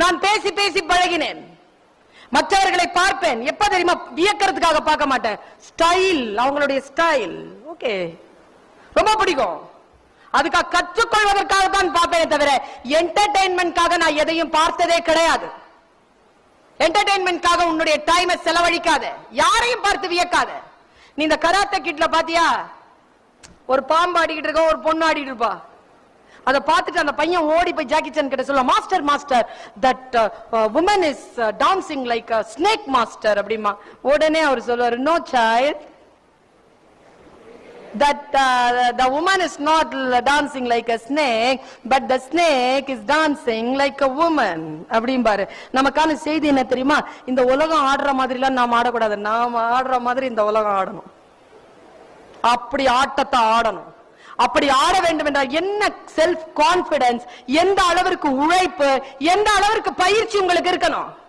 நான் பேசி பேசி பழகினேன். மற்றவர்களை பார்ப்பேன். எப்ப தெரியுமா? வியக்கிறதுக்காக பார்க்க மாட்டேன். ஸ்டைல் அவங்களுடைய ஸ்டைல் ஓகே ரொம்ப பிடிக்கும். அதுக்காக கற்றுக்கொள்வதற்காக தான் பார்ப்பேனே தவிர என்டர்டைன்மெண்ட்காக நான் எதையும் பார்த்ததே கிடையாது. என்டர்டைன்மெண்ட்காக உன்னுடைய டைமை செலவழிக்காத. யாரையும் பார்த்து வியக்காத. நீ இந்த கராத்தே கிட்ல பாத்தியா? ஒரு பாம்பு ஆடிக்கிட்டு இருக்க ஒரு பொண்ணு ஆடிட்டு இருப்பா. அதை பார்த்துட்டு அந்த பையன் ஓடி போய் ஜாக்கி சான் கிட்ட சொல்ல master master that woman is dancing like snake master அப்படிமா. உடனே அவர் சொல்லுவார் no child that uh, the woman is not like dancing like a snake but the snake is dancing like a woman அப்படிம்பாரு. நமக்கான செய்தி என்ன தெரியுமா? இந்த உலகம் ஆடுற மாதிரிலாம் நாம் ஆடக்கூடாது. நாம் ஆடுற மாதிரி இந்த உலகம் ஆடணும். அப்படி ஆட்டத்தை ஆடணும். அப்படி ஆட வேண்டும் என்றால் என்ன செல்ஃப் கான்பிடன்ஸ் எந்த அளவிற்கு உழைப்பு? எந்த அளவிற்கு பயிற்சி உங்களுக்கு இருக்கணும்?